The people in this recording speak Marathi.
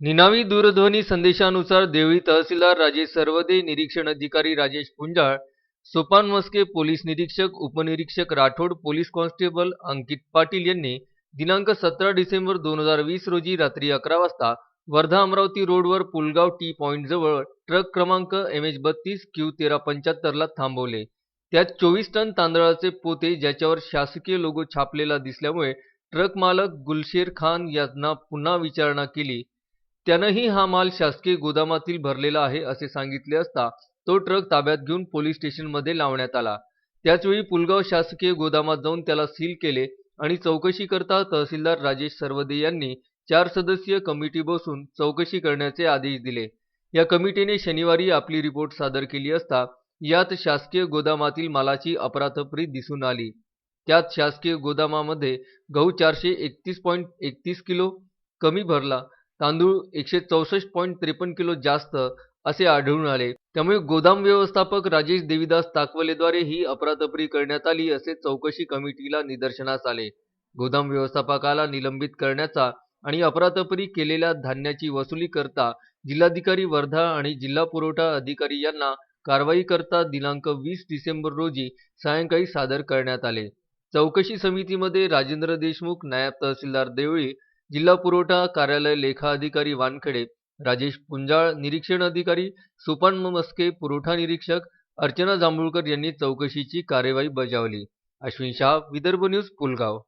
निनावी दूरध्वनी संदेशानुसार देवळी तहसीलदार राजेश सर्वदे निरीक्षण अधिकारी राजेश पुंजाळ सोपान मस्के पोलीस निरीक्षक उपनिरीक्षक राठोड पोलीस कॉन्स्टेबल अंकित पाटील यांनी दिनांक सतरा डिसेंबर दोन हजार वीस रोजी रात्री अकरा वाजता वर्धा अमरावती रोडवर पुलगाव टी पॉईंट जवळ ट्रक क्रमांक एम एच बत्तीस क्यू तेरा पंच्याहत्तरला थांबवले. त्यात चोवीस टन तांदळाचे पोते ज्याच्यावर शासकीय लोगो छापलेला दिसल्यामुळे ट्रक मालक गुलशेर खान यांना पुन्हा विचारणा केली. त्यानंही हा माल शासकीय गोदामातील भरलेला आहे असे सांगितले असता तो ट्रक ताब्यात घेऊन पोलीस स्टेशनमध्ये लावण्यात आला. त्याचवेळी पुलगाव शासकीय गोदामात जाऊन त्याला सील केले आणि चौकशी करता तहसीलदार राजेश सरवदे यांनी चार सदस्यीय कमिटी बसून चौकशी करण्याचे आदेश दिले. या कमिटीने शनिवारी आपली रिपोर्ट सादर केली असता यात शासकीय गोदामातील मालाची अपराधपरी दिसून आली. त्यात शासकीय गोदामामध्ये गहू चारशे एकतीस पॉईंट एकतीस किलो कमी भरला. तांदूळ एकशे चौसष्ट पॉईंट त्रेपन्न किलो जास्त असे आढळून आले. त्यामुळे गोदाम व्यवस्थापक राजेश देवीदास ताकवलेद्वारे ही अपरातपरी करण्यात आली असे चौकशी कमिटीला निदर्शनास आले. गोदाम व्यवस्थापकाला निलंबित करण्याचा आणि अपरातपरी केलेल्या धान्याची वसुली करता जिल्हाधिकारी वर्धा आणि जिल्हा पुरवठा अधिकारी यांना कारवाई करता दिनांक वीस डिसेंबर रोजी सायंकाळी सादर करण्यात आले. चौकशी समितीमध्ये राजेंद्र देशमुख नायब तहसीलदार देवळी जिल्हा पुरवठा कार्यालय लेखा अधिकारी वानखेडे राजेश पुंजाळ निरीक्षण अधिकारी सुपान मस्के पुरवठा निरीक्षक अर्चना जांभूळकर यांनी चौकशीची कार्यवाही बजावली. अश्विन शाह विदर्भ न्यूज पुलगाव.